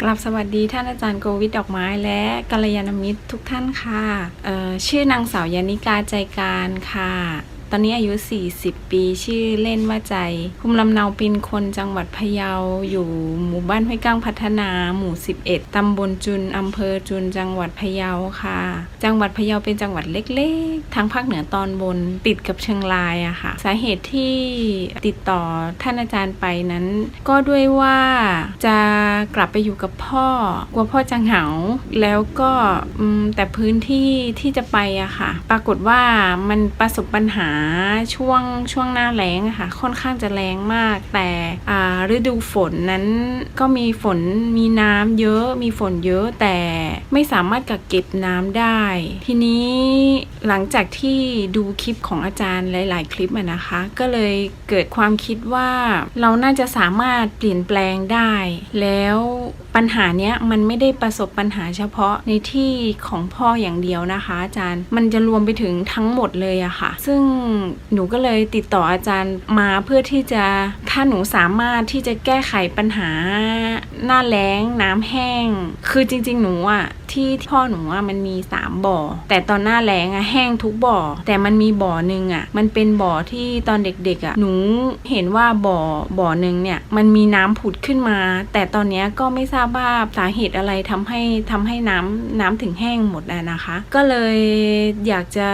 กลับสวัสดีท่านอาจารย์โกวิทดอกไม้และกัลยาณมิตรทุกท่านค่ะชื่อนางสาวยานิกาใจการค่ะ ตอนนี้อายุ 40 ปี ชื่อเล่นว่าใจ ภูมิลำเนาเป็นคนจังหวัดพะเยา อยู่หมู่บ้านห้วยก้างพัฒนา หมู่ 11 ตำบลจุน อำเภอจุน จังหวัดพะเยาค่ะ จังหวัดพะเยาเป็นจังหวัดเล็กๆ ทางภาคเหนือตอนบนติดกับเชียงรายอะค่ะ สาเหตุที่ติดต่อท่านอาจารย์ไปนั้น ก็ด้วยว่าจะกลับไปอยู่กับพ่อกลัวพ่อจะเหงา แล้วก็แต่พื้นที่ที่จะไปอะค่ะ ปรากฏว่ามันประสบปัญหาช่วงช่วงหน้าแล้งค่ะค่อนข้างจะแรงมาก แต่ฤดูฝนนั้นก็มีฝนมีน้ำเยอะมีฝนเยอะแต่ไม่สามารถกักเก็บน้ำได้ ทีนี้หลังจากที่ดูคลิปของอาจารย์หลาย ๆ คลิปะนะคะ ก็เลยเกิดความคิดว่าเราน่าจะสามารถเปลี่ยนแปลงได้ แล้วปัญหาเนี้ยมันไม่ได้ประสบปัญหาเฉพาะในที่ของพ่ออย่างเดียวนะคะ อาจารย์มันจะรวมไปถึงทั้งหมดเลยอะค่ะ ซึ่งหนูก็เลยติดต่ออาจารย์มาเพื่อที่จะถ้าหนูสามารถที่จะแก้ไขปัญหา หน้าแล้งน้ำแห้ง คือจริง ๆ หนูอะที่พ่อหนูอะมันมีสามบ่อ แต่ตอนหน้าแล้งอะแห้งทุกบ่อ แต่มันมีบ่อหนึ่งอะมันเป็นบ่อที่ตอนเด็กๆอะหนูเห็นว่าบ่อบ่อหนึ่งเนี่ยมันมีน้ำผุดขึ้นมา แต่ตอนนี้ก็ไม่ทราบว่าสาเหตุอะไรทำให้ทำให้น้ำน้ำถึงแห้งหมดอะนะคะ ก็เลยอยากจะ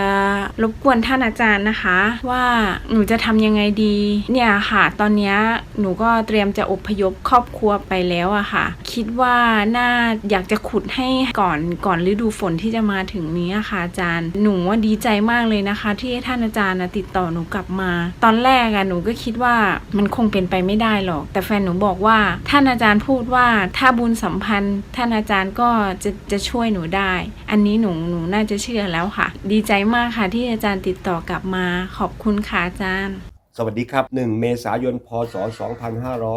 รบกวนท่านอาจารย์นะคะ ว่าหนูจะทำยังไงดี เนี่ยค่ะ ตอนนี้หนูก็เตรียมจะอพยพครอบครัวไปแล้วอะค่ะ คิดว่าน่าอยากจะขุดให้ก่อนก่อนฤดูฝนที่จะมาถึงนี้อค่ะอาจารย์หนูว่าดีใจมากเลยนะคะ ที่ท่านอาจารย์ติดต่อหนูกลับมา ตอนแรกอะหนูก็คิดว่ามันคงเป็นไปไม่ได้หรอก แต่แฟนหนูบอกว่าท่านอาจารย์พูดว่าถ้าบุญสัมพันธ์ ท่านอาจารย์ก็จะจะช่วยหนูได้ อันนี้หนูหนูน่าจะเชื่อแล้วค่ะ ดีใจมากค่ะที่อาจารย์ติดต่อกลับมา ขอบคุณค่ะอาจารย์ สวัสดีครับ 1 เมษายน พศ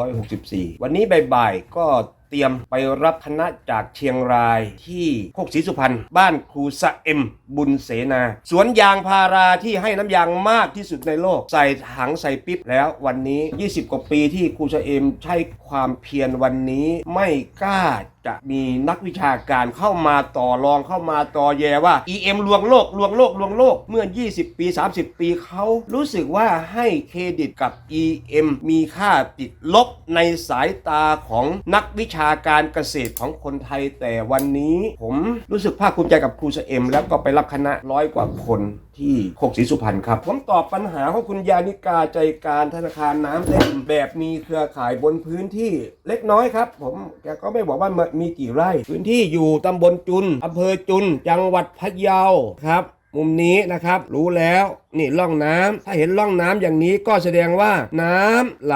2564 วันนี้บ่ายๆ ก็เตรียมไปรับคณะจากเชียงรายที่โคกศรีสุพรรณบ้านครูสะเอ็ม บุญเสนา สวนยางพาราที่ให้น้ำยางมากที่สุดในโลก ใส่ถังใส่ปิ๊บแล้ววันนี้ 20 กว่าปีที่ครูสะเอ็มใช้ความเพียรวันนี้ไม่กล้า จะมีนักวิชาการเข้ามาต่อรองเข้ามาต่อแยว่า EM ลวงโลกลวงโลกลวงโลกเมื่อ 20 ปี 30 ปีเขารู้สึกว่าให้เครดิตกับ EM มีค่าติดลบในสายตาของนักวิชาการเกษตรของคนไทย แต่วันนี้ผมรู้สึกภาคภูมิใจกับครูสเอ็ม แล้วก็ไปรับคณะร้อยกว่าคนที่โคกศรีสุพรรณครับ ผมตอบปัญหาของคุณยานิกาใจการธนาคารน้ำเต็มแบบมีเครือข่ายบนพื้นที่เล็กน้อยครับ ผมแกก็ไม่บอกว่ามีกี่ไร่ พื้นที่อยู่ตำบลจุนอำเภอจุน จังหวัดพะเยาครับ มุมนี้นะครับรู้แล้วนี่ร่องน้ำถ้าเห็นร่องน้ำอย่างนี้ก็แสดงว่าน้ำไหล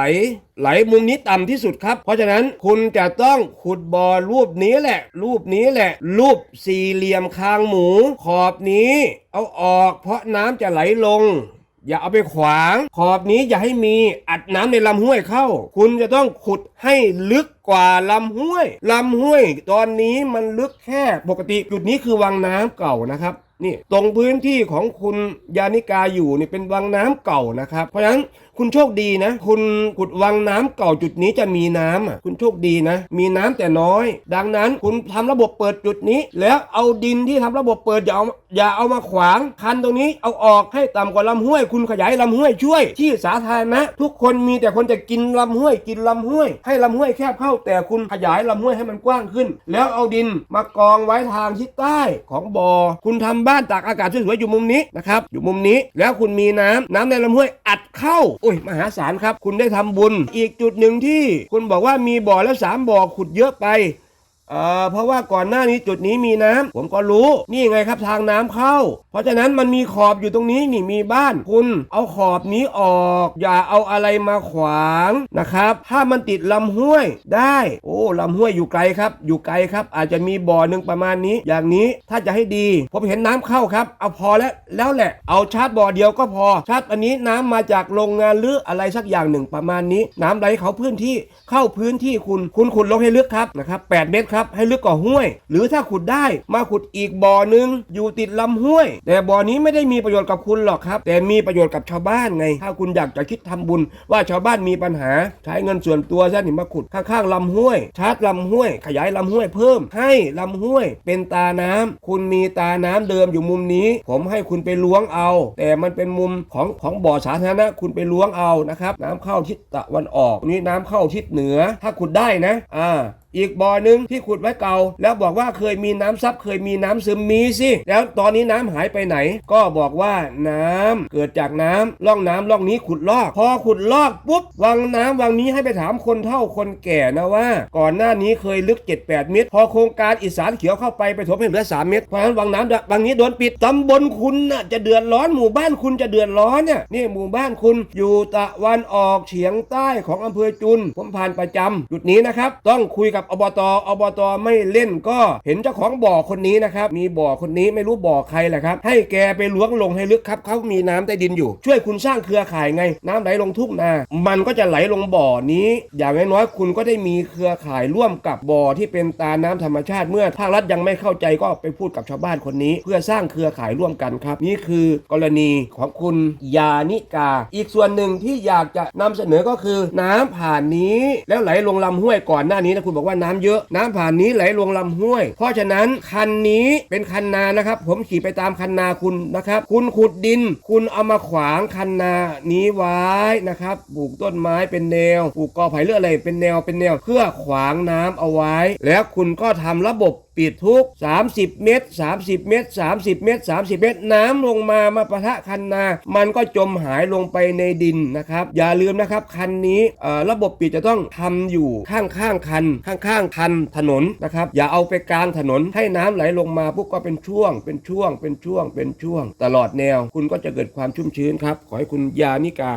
ไหลมุมนี้ต่ำที่สุดครับ เพราะฉะนั้นคุณจะต้องขุดบ่อรูปนี้แหละ รูปนี้แหละ รูปสี่เหลี่ยมคางหมู ขอบนี้ เอาออกเพราะน้ำจะไหลลง อย่าเอาไปขวาง ขอบนี้อย่าให้มีอัดน้ำในลำห้วยเข้า คุณจะต้องขุดให้ลึกกว่าลำห้วยลำห้วย ตอนนี้มันลึกแค่ปกติจุดนี้คือวังน้ำเก่านะครับนี่ตรงพื้นที่ของคุณยานิกาอยู่นี่เป็นวังน้ำเก่านะครับ เพราะฉะนั้น คุณโชคดีนะ คุณขุดวังน้ำเก่าจุดนี้จะมีน้ำอะคุณโชคดีนะ มีน้ำแต่น้อย ดังนั้นคุณทำระบบเปิดจุดนี้ แล้วเอาดินที่ทำระบบเปิดอย่าเอาอย่าเอามาขวาง คันตรงนี้เอาออกให้ต่ำกว่าลำห้วย คุณขยายลำห้วยช่วย ที่สาธารณะทุกคนมีแต่คนจะกินลำห้วยกินลำห้วย ให้ลำห้วยแคบเข้าแต่คุณขยายลำห้วยให้มันกว้างขึ้น แล้วเอาดินมากองไว้ทางทิศใต้ของบ่อคุณทำบ้านตากอากาศสวยๆอยู่มุมนี้นะครับอยู่มุมนี้แล้วคุณมีน้ำน้ำในลำห้วยอัดเข้าโอ้ยมหาศาลครับ คุณได้ทำบุญ อีกจุดหนึ่งที่คุณบอกว่ามีบ่อแล้วสามบ่อขุดเยอะไป เอ่อเพราะว่าก่อนหน้านี้จุดนี้มีน้ำผมก็รู้นี่ไงครับทางน้ำเข้า เพราะฉะนั้นมันมีขอบอยู่ตรงนี้นี่มีบ้าน คุณเอาขอบนี้ออก อย่าเอาอะไรมาขวางนะครับ ถ้ามันติดลำห้วยได้ โอ้ลำห้วยอยู่ไกลครับ อยู่ไกลครับ อาจจะมีบ่อหนึ่งประมาณนี้ อย่างนี้ถ้าจะให้ดี ผมเห็นน้ำเข้าครับ เอาพอแล้วแล้วแหละ เอาชาร์จบ่อเดียวก็พอ ชาร์จอันนี้น้ำมาจากโรงงานหรืออะไรสักอย่างหนึ่งประมาณนี้ น้ำไหลเขาพื้นที่เข้าพื้นที่คุณคุณขุดลงให้ลึกครับนะครับ8เมตรครับนะครับให้ลึกกว่าห้วย หรือถ้าขุดได้มาขุดอีกบ่อหนึ่งอยู่ติดลำห้วย แต่บ่อนี้ไม่ได้มีประโยชน์กับคุณหรอกครับ แต่มีประโยชน์กับชาวบ้านไง ถ้าคุณอยากจะคิดทำบุญ ว่าชาวบ้านมีปัญหา ใช้เงินส่วนตัวซะนี่มาขุดข้างๆลำห้วย ชาร์จลำห้วย ขยายลำห้วยเพิ่ม ให้ลำห้วย เป็นตาน้ำคุณมีตาน้ำเดิมอยู่มุมนี้ ผมให้คุณไปล้วงเอา แต่มันเป็นมุมของของบ่อสาธารณะคุณไปล้วงเอานะครับ น้ำเข้าทิศตะวันออกนี่น้ำเข้าทิศเหนือ ถ้าขุดได้นะ อ่า อีกบ่อหนึ่งที่ขุดไว้เก่า แล้วบอกว่าเคยมีน้ำซับเคยมีน้ำซึมมีสิแล้วตอนนี้น้ำหายไปไหน ก็บอกว่าน้ำเกิดจากน้ำล่องน้ำล่องนี้ขุดลอก พอขุดลอกปุ๊บวังน้ำวังนี้ให้ไปถามคนเฒ่าคนแก่นะว่า ก่อนหน้านี้เคยลึก 7-8 เมตร พอโครงการอีสานเขียวเข้าไปไปถมให้เหลือ 3 เมตรเพราะฉะนั้นวังน้ำวังนี้โดนปิดตำบลคุณน่ะจะเดือดร้อนหมู่บ้านคุณจะเดือดร้อนเนี่ยนี่หมู่บ้านคุณอยู่ตะวันออกเฉียงใต้ของอำเภอจุนผมผ่านประจำจุดนี้นะครับต้องคุยกับอบตอบตไม่เล่นก็เห็นเจ้าของบ่อคนนี้นะครับ มีบ่อคนนี้ไม่รู้บ่อใครแหละครับ ให้แกไปล้วงลงให้ลึกครับเขามีน้ำใต้ดินอยู่ ช่วยคุณสร้างเครือข่ายไง น้ำไหลลงทุ่งนา มันก็จะไหลลงบ่อนี้ อย่างน้อยๆคุณก็ได้มีเครือข่ายร่วมกับบ่อที่เป็นตาน้ำธรรมชาติเมื่อภาครัฐยังไม่เข้าใจก็ไปพูดกับชาวบ้านคนนี้ เพื่อสร้างเครือข่ายร่วมกันครับ นี่คือกรณีของคุณยานิกา อีกส่วนหนึ่งที่อยากจะนำเสนอก็คือน้ำผ่านนี้แล้วไหลลงลำห้วยก่อนหน้านี้นะคุณบอกว่าน้ำเยอะ น้ำผ่านนี้ไหลลงลำห้วย เพราะฉะนั้นคันนี้เป็นคันนานะครับ ผมขี่ไปตามคันนาคุณนะครับ คุณขุดดิน คุณเอามาขวางคันนานี้ไว้นะครับปลูกต้นไม้เป็นแนวปลูกกอไผ่เรืออะไรเป็นแนวเป็นแนว เพื่อขวางน้ำเอาไว้ แล้วคุณก็ทำระบบปิดทุก 30 เมตร 30 เมตร 30 เมตร 30 เมตร น้ำลงมามาปะทะคันนา มันก็จมหายลงไปในดินนะครับ อย่าลืมนะครับคันนี้ระบบปิดจะต้องทำอยู่ข้างข้างคัน ข้างข้างคันถนนนะครับ อย่าเอาไปกลางถนนให้น้ำไหลลงมาปุ๊บก็เป็นช่วง เป็นช่วง เป็นช่วง เป็นช่วง ตลอดแนว คุณก็จะเกิดความชุ่มชื้นครับ ขอให้คุณยานิกา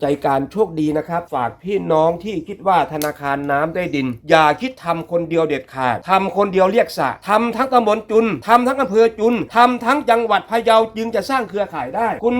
ใจการโชคดีนะครับ ฝากพี่น้องที่คิดว่าธนาคารน้ำได้ดิน อย่าคิดทำคนเดียวเด็ดขาดทำคนเดียวเรียกสะทำทั้งตำบลจุนทำทั้งอำเภอจุนทำทั้งจังหวัดพะเยาจึงจะสร้างเครือข่ายได้ คุณ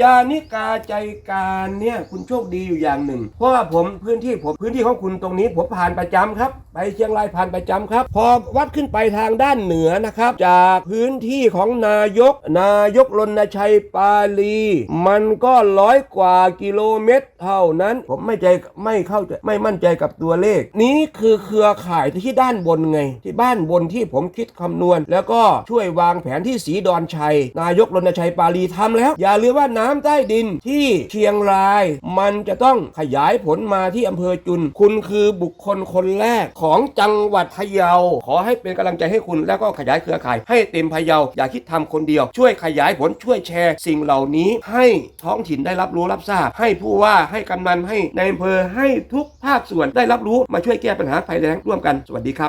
ยานิกาใจการเนี่ยคุณโชคดีอยู่อย่างหนึ่ง เพราะว่าผมพื้นที่ผมพื้นที่ของคุณตรงนี้ผมผ่านประจำครับ ไปเชียงรายผ่านประจำครับ พอวัดขึ้นไปทางด้านเหนือนะครับ จากพื้นที่ของนายก นายกรณชัยปาลี มันก็ร้อยกว่ากิโลเมตร เท่านั้นผมไม่ใจไม่เข้าใจไม่มั่นใจกับตัวเลข นี้คือเครือข่ายที่ด้านบนไง ที่บ้านบนที่ผมคิดคำนวณ แล้วก็ช่วยวางแผนที่สีดอนชัย นายกรณชัยปาลีทำแล้ว อย่าลืมว่าน้ำใต้ดินที่เชียงราย มันจะต้องขยายผลมาที่อำเภอจุน คุณคือบุคคลคนแรกของจังหวัดพะเยา ขอให้เป็นกำลังใจให้คุณแล้วก็ขยายเครือข่าย ให้เต็มพะเยา อย่าคิดทำคนเดียว ช่วยขยายผลช่วยแชร์ สิ่งเหล่านี้ให้ท้องถิ่นได้รับรู้รับทราบ ให้ผู้ว่าให้กำนันให้ในอำเภอให้ทุกภาคส่วนได้รับรู้มาช่วยแก้ปัญหาภัยแล้งร่วมกันสวัสดีครับ